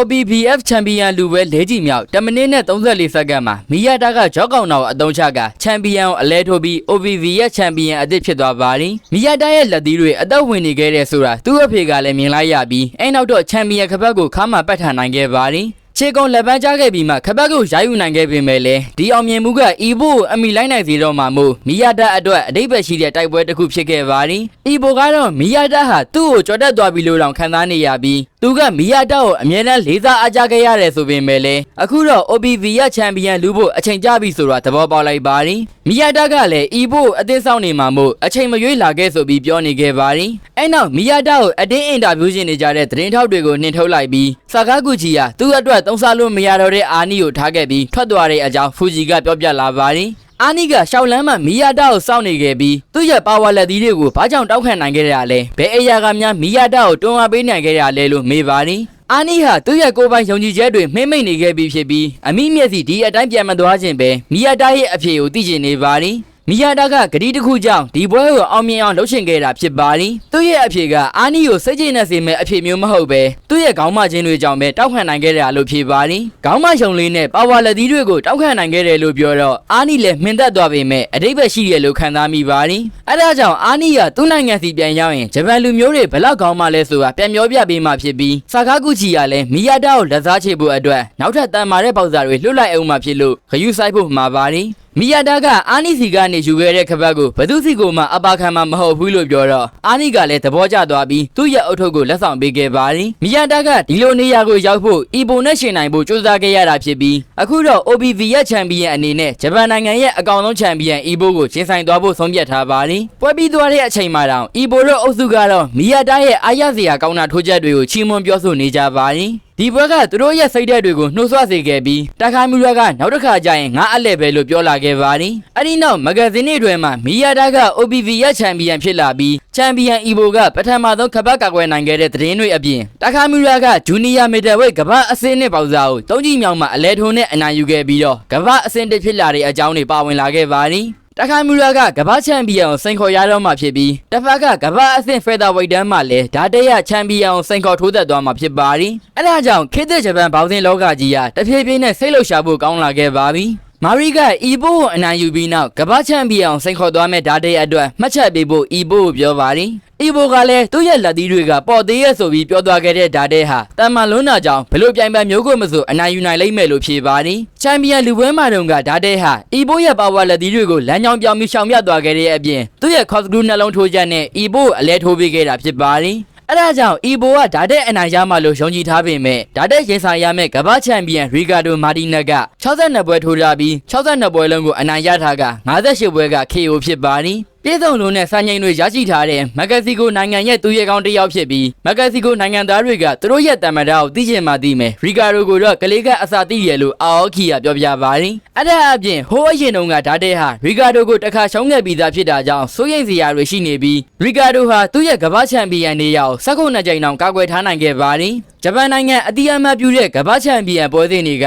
OBBF ချန်ပီယံလူပွဲ၄ကြီးမြောက်10မိနစ်နဲ့34စက္ကန့်မှာမီယာတာကဂျော့ကောင်နာကိုအတုံးချကချန်ပီယံကိုအလဲထိုးပြီး OBV ရဲ့ချန်ပီယံအသစ်ဖြစ်သွားပါသည်မီယာတာရဲ့လက်သီးတွေအသက်ဝင်နေခဲ့တဲ့ဆိုတာသူ့အဖေကလည်းမြင်လိုက်ရပြီးအဲနောက်တော့ချန်ပီယံခပတ်ကိုခါမှပတ်ထန်နိုင်ခဲ့ပါသည်ခြေကုံလက်ပန်းကြားခဲ့ပြီးမှခပတ်ကိုရိုက်ယူနိုင်ခဲ့ပေမဲ့လည်းဒီအောင်မြင်မှုကအီဘိုကိုအမိလိုက်နိုင်စေတော့မှမို့မီယာတာအတွက်အတိတ်ပဲရှိတဲ့တိုက်ပွဲတစ်ခုဖြစ်ခဲ့ပါသည်အီဘိုကတော့မီယာတာဟာသူ့ကိုကြော်တက်သွားပြီလို့တောင်ခံစားနေရပြီး သူကမီယာတာကိုအမြဲတမ်းလေးစားအားကြခဲ့ရတယ်ဆိုပေမဲ့လည်းအခုတော့ OBV ရချန်ပီယံလူဖို့အချိန်ကြပြီဆိုတော့သဘောပေါက်လိုက်ပါသည်မီယာတာကလည်းအီဘိုကိုအသင်းဆောင်နေမှာမို့အချိန်မရွေးလာခဲ့ဆိုပြီးပြောနေခဲ့ပါသည်အဲနောက်မီယာတာကိုအတင်းအင်တာဗျူးရှင်နေကြတဲ့သတင်းထောက်တွေကိုနှင်ထုတ်လိုက်ပြီးဆာကာဂူချီကသူ့အတွက်သုံးစားလို့မရတော့တဲ့အာနီကိုထားခဲ့ပြီးထွက်သွားတဲ့အကြောင်းဖူဂျီကပြောပြလာပါသည် အာနီကရှောက်လန်းမှမီယာတာကိုစောင့်နေခဲ့ပြီးသူ့ရဲ့ပါဝါလက်သီးတွေကိုဘာကြောင့်တောက်ခံနိုင်ခဲ့ရလဲဘယ်အရာကများမီယာတာကိုတွန်းအားပေးနိုင်ခဲ့ရလဲလို့မေးပါသည်အာနီဟာသူ့ရဲ့ကိုယ်ပိုင်ယုံကြည်ချက်တွေမှိမ့်မိတ်နေခဲ့ပြီးဖြစ်ပြီးအမိမျက်စိဒီအတိုင်းပြန်မသွားခြင်းပဲမီယာတာရဲ့အဖြေကိုသိချင်နေပါသည် မီယာတာကဂတိတစ်ခုကြောင့်ဒီပွဲကိုအောင်မြင်အောင်လုပ်ရှင်ခဲ့တာဖြစ်ပါသည်သူ့ရဲ့အဖြေကအာနီကိုစိတ်ကြည်နဲ့စေမဲ့အဖြေမျိုးမဟုတ်ပဲသူ့ရဲ့ခေါင်းမချင်းတွေကြောင့်ပဲတောက်ခံနိုင်ခဲ့တယ်လို့ဖြေပါသည်ခေါင်းမယုံလေးနဲ့ပါဝါလက်သီးတွေကိုတောက်ခံနိုင်ခဲ့တယ်လို့ပြောတော့အာနီလည်းမှင်သက်သွားပေမဲ့အတိတ်ပဲရှိတယ်လို့ခံစားမိပါသည်အဲဒါကြောင့်အာနီကသူ့နိုင်ငံစီပြန်ရောက်ရင်ဂျပန်လူမျိုးတွေဘလောက်ခေါင်းမလဲဆိုတာပြန်ပြောပြပေးမှဖြစ်ပြီးဆာကာကူချီကလည်းမီယာတာကိုလက်စားချေဖို့အတွက်နောက်ထပ်တန်မာတဲ့ပေါက်စာတွေလွတ်လိုက်အောင်မှဖြစ်လို့ဂယုဆိုင်ဖို့မှာပါသည်မီယာတာကအာနီစီကနေယူခဲ့တဲ့ခပတ်ကိုဘသူစီကိုမှအပါခံမှာမဟုတ်ဘူးလို့ပြောတော့အာနီကလည်းသဘောကျသွားပြီးသူ့ရဲ့အုတ်ထုပ်ကိုလက်ဆောင်ပေးခဲ့ပါသည်မီယာတာကဒီလိုနေရာကိုရောက်ဖို့အီဘိုနဲ့ရှင်နိုင်ဖို့ကြိုးစားခဲ့ရတာဖြစ်ပြီးအခုတော့ OBV ရဲ့ချန်ပီယံအနေနဲ့ဂျပန်နိုင်ငံရဲ့အကောင်ဆုံးချန်ပီယံအီဘိုကိုချင်းဆိုင်သွားဖို့ဆုံးဖြတ်ထားပါသည်ပွဲပြီးသွားတဲ့အချိန်မှာတောင်အီဘိုတို့အုပ်စုကတော့မီယာတာရဲ့အားရစရာကောင်းတာထိုးချက်တွေကိုချီးမွမ်းပြောဆိုနေကြပါသည် ဒီဘွက်ကသူတို့ရဲ့စိတ်ဓာတ်တွေကိုနှိုးဆွစေခဲ့ပြီးတခါမူရကနောက်တစ်ခါကျရင်ငါအလဲပဲလို့ပြောလာခဲ့ပါသည်အဲ့ဒီနောက်မဂဇင်းတွေထဲမှာမီယာတာက OBV ရဲ့ချန်ပီယံဖြစ်လာပြီးချန်ပီယံအီဘိုကပထမဆုံးခပတ်ကာကွယ်နိုင်ခဲ့တဲ့သတင်းတွေအပြင်တခါမူရကဂျူနီယာမီဒယ်ဝိတ်ကမ္ဘာအဆင့်နဲ့ပေါစားကိုတုံးကြီးမြောင်မှအလဲထုံနဲ့အနိုင်ယူခဲ့ပြီးတော့ကမ္ဘာအဆင့်တစ်ဖြစ်လာတဲ့အကြောင်းတွေပါဝင်လာခဲ့ပါသည် တခါမူရာကကမ္ဘာချန်ပီယံကိုစိန်ခေါ်ရတော့မှဖြစ်ပြီးတစ်ဖက်ကကမ္ဘာအဆင့်ဖက်သာဝိတ်တန်းမှာလည်းဓာတ်တရချန်ပီယံကိုစိန်ခေါ်ထိုးသက်သွားမှာဖြစ်ပါသည်အဲဒါကြောင့်ခေတ်သစ်ဂျပန်ဘောက်စင်လောကကြီးကတဖြည်းဖြည်းနဲ့စိတ်လှုပ်ရှားဖို့ကောင်းလာခဲ့ပါပြီမာရီကအီဘိုကိုအနိုင်ယူပြီးနောက်ကမ္ဘာချန်ပီယံကိုစိန်ခေါ်သွားမဲ့ဓာတ်တရအတွက်မှတ်ချက်ပေးဖို့အီဘိုကိုပြောပါသည် အီဘိုကလည်းသူ့ရဲ့လက်သီးတွေကပေါ်သေးရဲ့ဆိုပြီးပြောသွားခဲ့တဲ့ဓာတ်တဲဟာတမန်လွန်းနာကြောင့်ဘလို့ပြိုင်ပန်မျိုးကိုမဆိုအနိုင်ယူနိုင်လိမ့်မယ်လို့ဖြေပါသည်ချန်ပီယံလူပွဲမှာတုန်းကဓာတ်တဲဟာအီဘိုရဲ့ပါဝါလက်သီးတွေကိုလမ်းကြောင်းပြောင်းပြီးရှောင်ပြသွားခဲ့တဲ့အပြင်သူ့ရဲ့ခေါ့စကရူနှလုံးထိုးချက်နဲ့အီဘိုကိုအလဲထိုးပေးခဲ့တာဖြစ်ပါသည်အဲဒါကြောင့်အီဘိုကဓာတ်တဲ့အနိုင်ရမှလို့ယုံကြည်ထားပေမဲ့ဓာတ်တဲ့ရင်ဆိုင်ရမဲ့ကမ္ဘာချန်ပီယံရီကာဒိုမာတီနက်က62ပွဲထိုးထားပြီး62ပွဲလုံးကိုအနိုင်ရထားက58ပွဲက KO ဖြစ်ပါသည် ပြည်စုံလုံးနဲ့စံချိန်တွေရရှိထားတဲ့မက္ကဆီကိုနိုင်ငံရဲ့သူရဲကောင်းတစ်ယောက်ဖြစ်ပြီးမက္ကဆီကိုနိုင်ငံသားတွေကသူတို့ရဲ့တမန်တော်ကိုသိချင်မှသိမယ်ရီကာဒိုကိုတော့ကလေးကအစာသိရလို့အာအော်ခီကပြောပြပါရင်အဲ့ဒါအပြင်ဟိုးအရင်တုန်းကဓာတ်တဲ့ဟာရီကာဒိုကိုတစ်ခါရှုံးခဲ့ပြီးသားဖြစ်တာကြောင့်စိုးရိမ်စရာတွေရှိနေပြီးရီကာဒိုဟာသူ့ရဲ့ကမ္ဘာချန်ပီယံနေရာကို၁၉ကြိမ်တောင်ကာကွယ်ထားနိုင်ခဲ့ပါသည်ဂျပန်နိုင်ငံအတီးအမှတ်ပြုတဲ့ကမ္ဘာချန်ပီယံပွဲစဉ်တွေက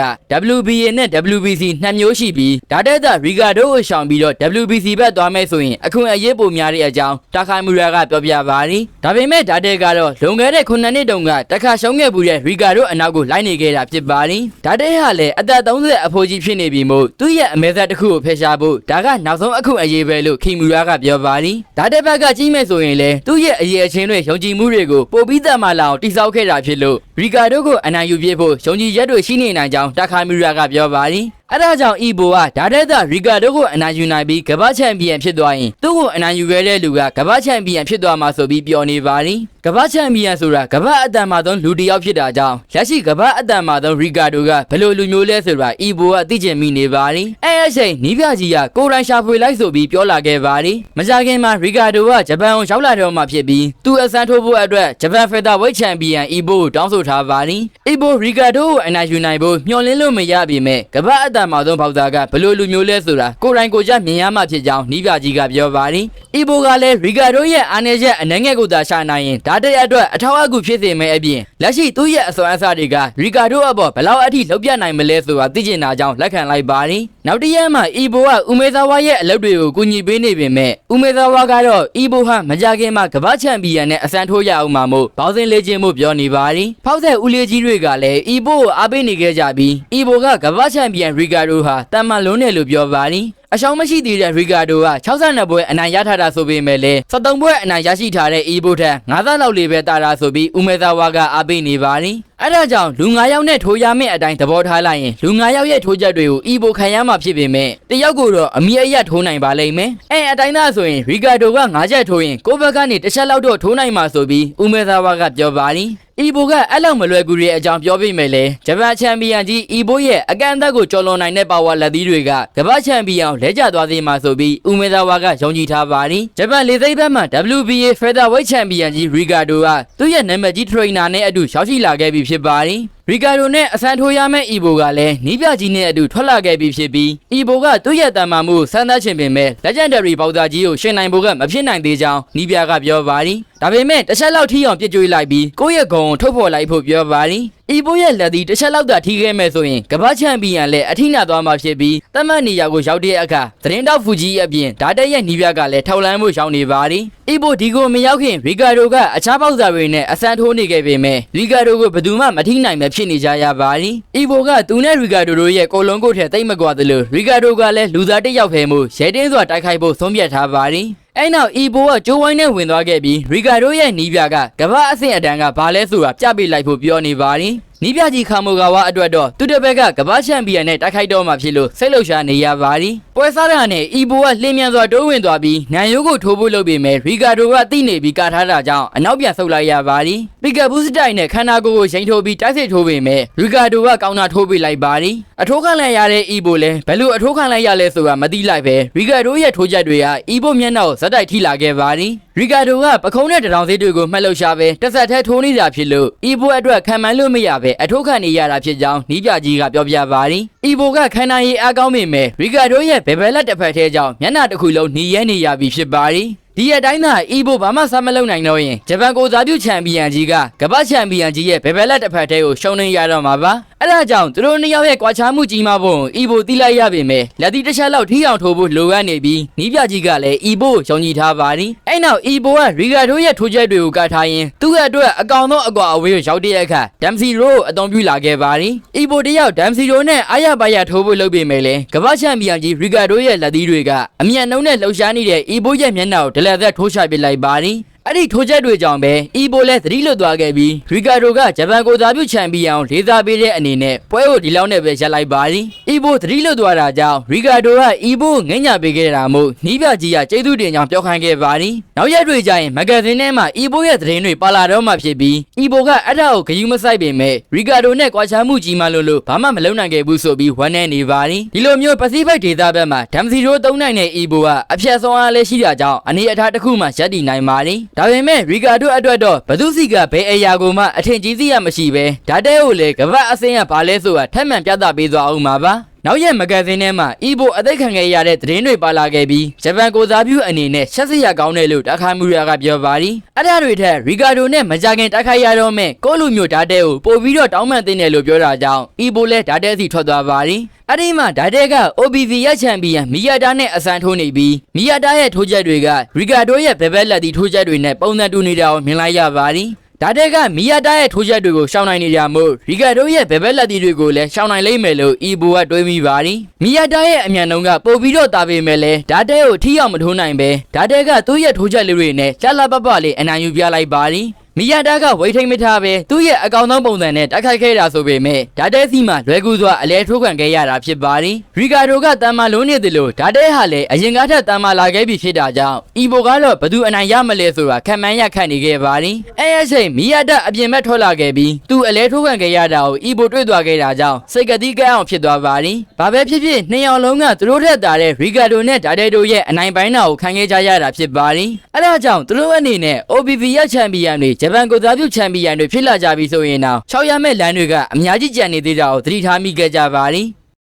WBA နဲ့ WBC နှစ်မျိုးရှိပြီးဒါတက်တာရီကာဒိုကိုရှောင်ပြီးတော့ WBC ဘက်သွားမယ်ဆိုရင်အခွင့်အရေးပိုများတဲ့အကြောင်းတာခိုင်မူရာကပြောပြပါသည်ဒါပေမဲ့ဒါတက်ကတော့လွန်ခဲ့တဲ့9နှစ်တုန်းကတခါရှုံးခဲ့မှုတဲ့ရီကာဒိုအနောက်ကိုလိုက်နေခဲ့တာဖြစ်ပါသည်ဒါတက်ဟာလည်းအသက်30အဖိုးကြီးဖြစ်နေပြီမို့သူ့ရဲ့အမဲဆက်တစ်ခုကိုဖယ်ရှားဖို့ဒါကနောက်ဆုံးအခွင့်အရေးပဲလို့ခိမူရာကပြောပါသည်ဒါတက်ဘက်ကကြီးမဲ့ဆိုရင်လည်းသူ့ရဲ့အရေးအချင်းတွေယုံကြည်မှုတွေကိုပိုပြီးသက်မှလာအောင်တိစောက်ခဲ့တာဖြစ်လို့ရီကာဒိုကိုအနိုင်ယူပြဖို့ယုံကြည်ရက်တွေရှိနေနိုင်ကြောင်းတာခိုင်မူရာကပြောပါသည် အဲဒါကြောင့်အီဘိုကဒါတက်တာရီကာဒိုကိုအနိုင်ယူနိုင်ပြီးကမ္ဘာချန်ပီယံဖြစ်သွားရင်သူ့ကိုအနိုင်ယူခဲ့တဲ့လူကကမ္ဘာချန်ပီယံဖြစ်သွားမှာဆိုပြီးပြောနေပါသည် ကမ္ဘာချန်ပီယံဆိုတာကမ္ဘာအတန်မာဆုံးလူတစ်ယောက်ဖြစ်တာကြောင့်လက်ရှိကမ္ဘာအတန်မာဆုံးရီကာဒိုကဘယ်လိုလူမျိုးလဲဆိုတာအီဘိုကသိချင်မိနေပါသည်အဲအချိန်နီးပြကြီးကကိုရိုင်းရှာဖွေလိုက်ဆိုပြီးပြောလာခဲ့ပါသည်မကြခင်မှာရီကာဒိုကဂျပန်ကိုရောက်လာတော့မှဖြစ်ပြီးသူအစမ်းထိုးဖို့အတွက်ဂျပန်ဖက်တာဝိတ်ချန်ပီယံအီဘိုကိုတောင်းဆိုထားပါသည်အီဘိုရီကာဒိုကိုအနိုင်ယူနိုင်ဖို့မျှော်လင့်လို့မရပေမဲ့ကမ္ဘာအတန်မာဆုံးပေါက်သားကဘယ်လိုလူမျိုးလဲဆိုတာကိုရိုင်းကိုကြမြင်ရမှဖြစ်ကြောင်းနီးပြကြီးကပြောပါသည်အီဘိုကလည်းရီကာဒိုရဲ့အားနည်းချက်အနှဲငယ်ကိုသာရှာနိုင်ရင်ဒါဒါတဲ့အတွက်အထောက်အကူဖြစ်စေမယ့်အပြင်လက်ရှိသူ့ရဲ့အစွမ်းအစတွေကရီကာဒိုအပေါ်ဘယ်လောက်အထိလှုပ်ပြနိုင်မလဲဆိုတာသိကျင်တာကြောင့်လက်ခံလိုက်ပါတယ်နောက်တစ်ရက်မှာအီဘိုကဦးမေဇာဝါရဲ့အလုပ်တွေကိုကူညီပေးနေပေမဲ့ဦးမေဇာဝါကတော့အီဘိုဟာမကြခင်မှာကမ္ဘာချန်ပီယံနဲ့အစမ်းထိုးရအောင်မှာမို့ဘောင်းစင်လေ့ကျင့်မှုပြောနေပါတယ်ဖောက်တဲ့ဦးလေးကြီးတွေကလည်းအီဘိုကိုအားပေးနေခဲ့ကြပြီးအီဘိုကကမ္ဘာချန်ပီယံရီကာဒိုဟာတန်မန်လုံးတယ်လို့ပြောပါတယ် အရှောင်းမရှိသေးတဲ့ရီကာဒိုက62ပွဲအနိုင်ရထားတာဆိုပေမဲ့လည်း73ပွဲအနိုင်ရရှိထားတဲ့အီဘိုထက်9သန်းလောက်လေးပဲတာတာဆိုပြီးဦးမေသာဝါကအားပေးနေပါတယ် အဲ့ဒါကြောင့်လူ9ယောက်နဲ့ထိုးရမယ့်အတိုင်းသဘောထားလိုက်ရင်လူ9ယောက်ရဲ့ထိုးချက်တွေကိုအီဘိုခံရမှာဖြစ်ပေမဲ့တယောက်ကိုတော့အမီအယက်ထိုးနိုင်ပါလိမ့်မယ်အဲအတိုင်းသားဆိုရင်ရီကာဒိုက9ချက်ထိုးရင်ကိုယ့်ဘက်ကနေတစ်ချက်လောက်တော့ထိုးနိုင်မှာဆိုပြီးဦးမေသာဝါကပြောပါတယ်အီဘိုကအဲ့လောက်မလွယ်ကူရဲ့အကြောင်းပြောပြမယ်လေဂျပန်ချန်ပီယံကြီးအီဘိုရဲ့အကန်အသတ်ကိုကျော်လွန်နိုင်တဲ့ပါဝါလက်သီးတွေကကမ္ဘာချန်ပီယံကိုလဲကျသွားသေးမှာဆိုပြီးဦးမေသာဝါကယုံကြည်ထားပါတယ်ဂျပန်လေသိပ်ဘက်မှာ WBA Featherweight ချန်ပီယံကြီးရီကာဒိုကသူ့ရဲ့နာမည်ကြီး trainer နဲ့အတူရောက်ရှိလာခဲ့ပြီဖြစ်ပါတယ်ရီကာဒိုနဲ့အဆန်ထိုးရမယ့်အီဘိုကလည်းနီးပြကြီးနဲ့အတူထွက်လာခဲ့ပြီဖြစ်ပြီးအီဘိုကသူ့ရဲ့တန်မာမှုကိုစမ်းသပ်ခြင်းပင်မဲ့ legendary ပေါသားကြီးကိုရှင်နိုင်ဖို့ကမဖြစ်နိုင်သေးကြောင်းနီးပြကပြောပါတယ်ဒါပေမဲ့တစ်ချက်လောက်ထိအောင်ပြစ်ကြွေးလိုက်ပြီးကိုယ့်ရဲ့ဂုံကိုထုတ်ဖော်လိုက်ဖို့ပြောပါတယ်အီဘိုရဲ့လက်သည်တစ်ချက်လောက်သာထိခဲ့မဲ့ဆိုရင်ကမ္ဘာချန်ပီယံလည်းအထိနာသွားမှာဖြစ်ပြီးတတ်မှတ်နေရာကိုရောက်တဲ့အခါသတင်းတောက်ဖူကြီးအပြင်ဒါတက်ရဲ့နီးပြကလည်းထောက်လန်းမှုရှောင်းနေပါတယ်အီဘိုဒီကိုမရောက်ခင်ရီကာဒိုကအခြားပေါက်စာတွေနဲ့အဆန်ထိုးနေခဲ့ပေမဲ့ရီကာဒိုကိုဘယ်သူမှမထိနိုင်ပဲဖြစ်နေကြရပါတယ်အီဘိုကသူနဲ့ရီကာဒိုတို့ရဲ့ကိုလုံးကိုထဲတိတ်မကွာသလိုရီကာဒိုကလည်းလူသားတစ်ယောက်ဖဲမှုရဲတင်းစွာတိုက်ခိုက်ဖို့ဆုံးဖြတ်ထားပါတယ်အဲ့နောက်အီဘိုကဂျိုးဝိုင်းနဲ့ဝင်သွားခဲ့ပြီးရီကာဒိုရဲ့နီးပြကကမ္ဘာအဆင့်အတန်းကဘာလဲဆိုတာပြပေးလိုက်ဖို့ပြောနေပါတယ် နီးပြကြီးခါမိုဂါဝါအတွက်တော့သူတစ်ဘက်ကကမ္ဘာချန်ပီယံနဲ့တိုက်ခိုက်တော့မှာဖြစ်လို့စိတ်လှုပ်ရှားနေရပါတယ်ပွဲစားရနဲ့အီဘိုကလင်းမြန်စွာတိုးဝင်သွားပြီးနန်ယိုးကိုထိုးဖို့လုပ်ပေမဲ့ရီကာဒိုကတိနေပြီးကာထားတာကြောင့်အနောက်ပြန်ဆုတ်လိုက်ရပါတယ်ပီကဘူးစတိုင်နဲ့ခန္ဓာကိုယ်ကိုချိန်ထိုးပြီးတိုက်စစ်ထိုးပေမဲ့ရီကာဒိုကကောင်းတာထိုးပေးလိုက်ပါတယ်အထိုးခံလိုက်ရတဲ့အီဘိုလည်းဘယ်လိုအထိုးခံလိုက်ရလဲဆိုတာမသိလိုက်ပဲရီကာဒိုရဲ့ထိုးချက်တွေကအီဘိုမျက်နှာကိုဇက်တိုက်ထိလာခဲ့ပါတယ် ရီကာဒိုကပခုံးတဲ့တရောင်စေးတွေကိုမှတ်လို့ရှာပဲတစ်ဆက်တည်းထိုးနေတာဖြစ်လို့အီဘိုအတွက်ခံမှန်းလို့မရပဲအထိုးခံနေရတာဖြစ်ကြောင်းနီးပြကြီးကပြောပြပါတယ်အီဘိုကခန္ဓာရည်အားကောင်းပေမဲ့ရီကာဒိုရဲ့ဘယ်ဘက်လက်တစ်ဖက်ထဲကြောင့်မျက်နှာတစ်ခုလုံးหนีရဲနေရပြီဖြစ်ပါတယ် ဒီအတိုင်းသာအီဘိုဘာမှစားမလုပ်နိုင်တော့ရင်ဂျပန်ကိုစားပြုချန်ပီယံကြီးကကမ္ဘာချန်ပီယံကြီးရဲ့ဘယ်ဘက်လက်တစ်ဖက်ထဲကိုရှုံးနေရတော့မှာပါအဲ့ဒါကြောင့်သူတို့နှစ်ယောက်ရဲ့ကွာခြားမှုကြီးမားဖို့အီဘိုတီးလိုက်ရပေမဲ့လက်တီတစ်ချက်လောက်ထိအောင်ထိုးဖို့လိုအပ်နေပြီးနီးပြကြီးကလည်းအီဘိုကိုယုံကြည်ထားပါတယ်အဲ့နောက်အီဘိုကရီဂါဒိုရဲ့ထိုးချက်တွေကိုကထားရင်းသူ့ရဲ့အတွက်အကောင်ဆုံးအကွာအဝေးကိုရောက်တဲ့အခါဒမ်စီရိုကိုအသုံးပြုလာခဲ့ပါတယ်အီဘိုတယောက်ဒမ်စီရိုနဲ့အာရပါရထိုးဖို့လုပ်ပေမဲ့လည်းကမ္ဘာချန်ပီယံကြီးရီဂါဒိုရဲ့လက်သီးတွေကအမြန်နှုံးနဲ့လှုပ်ရှားနေတဲ့အီဘိုရဲ့မျက်နှာကိုဒလက်သက်ထိုးချပစ်လိုက်ပါတယ် အဲ့ဒီထိုးချက်တွေကြောင့်ပဲအီဘိုလည်းသတိလွတ်သွားခဲ့ပြီးရီကာဒိုကဂျပန်ကိုစားပြုချန်ပီယံကိုလေးစားပေးတဲ့အနေနဲ့ပွဲကိုဒီလောက်နဲ့ပဲရပ်လိုက်ပါသည်အီဘိုသတိလွတ်သွားတာကြောင့်ရီကာဒိုကအီဘိုကိုငှက်ညာပေးခဲ့တာမို့နီးပြကြီးကကျေးဇူးတင်ကြောင်းပြောခိုင်းခဲ့ပါသည်နောက်ရက်တွေကျရင်မဂဇင်းထဲမှာအီဘိုရဲ့သတင်းတွေပါလာတော့မှဖြစ်ပြီးအီဘိုကအဲ့ဒါကိုဂရုမစိုက်ပေမဲ့ရီကာဒိုနဲ့ကွာခြားမှုကြီးမှလို့လို့ဘာမှမလုပ်နိုင်ခဲ့ဘူးဆိုပြီးဝမ်းနဲ့နေပါသည်ဒီလိုမျိုးပစိဖိတ်ဒေသဘက်မှာဒမ်စီရိုးသုံးနိုင်တဲ့အီဘိုကအဖြတ်ဆုံးအားလည်းရှိတာကြောင့်အနေအထားတစ်ခုမှရပ်တည်နိုင်ပါသည်ဒါပေမဲ့ရီကာဒိုအတွက်တော့ဘသူစီကဘယ်အရာကိုမှအထင်ကြီးစီရမရှိပဲဒါတဲကိုလေကပတ်အစင်းကဘာလဲဆိုတာထက်မှန်ပြသပေးသွားအောင်ပါပါ နောက်ရက်မဂဇင်းထဲမှာအီဘိုအသက်ခံခဲ့ရတဲ့သတင်းတွေပါလာခဲ့ပြီးဂျပန်ကိုစားပြုအနေနဲ့ရှက်စရကောင်းတယ်လို့တာခါမူရာကပြောပါသည်အဲ့ဒါတွေထက်ရီကာဒိုနဲ့မကြခင်တိုက်ခိုက်ရတော့မဲ့ကိုလူမျိုးဓာတ်တဲကိုပို့ပြီးတော့တောင်းပန်တင်တယ်လို့ပြောတာကြောင့်အီဘိုလည်းဓာတ်တဲစီထွက်သွားပါသည်အဲ့ဒီမှာဓာတ်တဲက OBV ရချန်ပီယံမီယာတာနဲ့အစန်ထိုးနေပြီးမီယာတာရဲ့ထိုးချက်တွေကရီကာဒိုရဲ့ဘယ်ဘက်လက်တီထိုးချက်တွေနဲ့ပုံစံတူနေတာကိုမြင်လိုက်ရပါသည် ဒါတဲ့ကမီယာတာရဲ့ထိုးချက်တွေကိုရှောင်းနိုင်နေကြမို့ရီကာဒိုရဲ့ဘယ်ဘက်လက်တီတွေကိုလည်းရှောင်းနိုင်လိမ့်မယ်လို့အီဘိုကတွေးမိပါသည်မီယာတာရဲ့အမြန်နှုန်းကပို့ပြီးတော့တာပေမဲ့လည်းဒါတဲ့ကိုထိရောက်မထိုးနိုင်ပဲဒါတဲ့ကသူ့ရဲ့ထိုးချက်လေးတွေနဲ့လှလှပပလေးအနိုင်ယူပြလိုက်ပါသည် မီယာတာကဝိတ်ထိန်မထားပဲသူ့ရဲ့အကောင်ဆုံးပုံစံနဲ့တိုက်ခိုက်ခဲ့တာဆိုပေမဲ့ဒါတဲစီမှာလွယ်ကူစွာအလဲထိုးခံခဲ့ရတာဖြစ်ပါတယ်ရီကာဒိုကတန်မာလုံးနေတယ်လို့ဒါတဲဟာလည်းအရင်ကထက်တန်မာလာခဲ့ပြီဖြစ်တာကြောင့်အီဘိုကတော့ဘသူအနိုင်ရမလဲဆိုတာခံမှန်းရခန့်နေခဲ့ပါတယ်အဲအချိန်မီယာတာအပြင်ဘက်ထွက်လာခဲ့ပြီးသူအလဲထိုးခံခဲ့ရတာကိုအီဘိုတွေ့သွားခဲ့တာကြောင့်စိတ်ကတိကဲအောင်ဖြစ်သွားပါတယ်ဘာပဲဖြစ်ဖြစ်နှစ်ယောက်လုံးကသူတို့ထက်တာတဲ့ရီကာဒိုနဲ့ဒါတဲတို့ရဲ့အနိုင်ပိုင်းတာကိုခံခဲ့ကြရတာဖြစ်ပါတယ်အဲဒါကြောင့်သူတို့အနေနဲ့ OBV ရချန်ပီယံတွေဂျပန်ကိုစားပြုချန်ပီယံတွေဖြစ်လာကြပြီဆိုရင်တော့၆ရမဲ့လမ်းတွေကအများကြီးကြံနေသေးတာကိုသတိထားမိခဲ့ကြပါသည်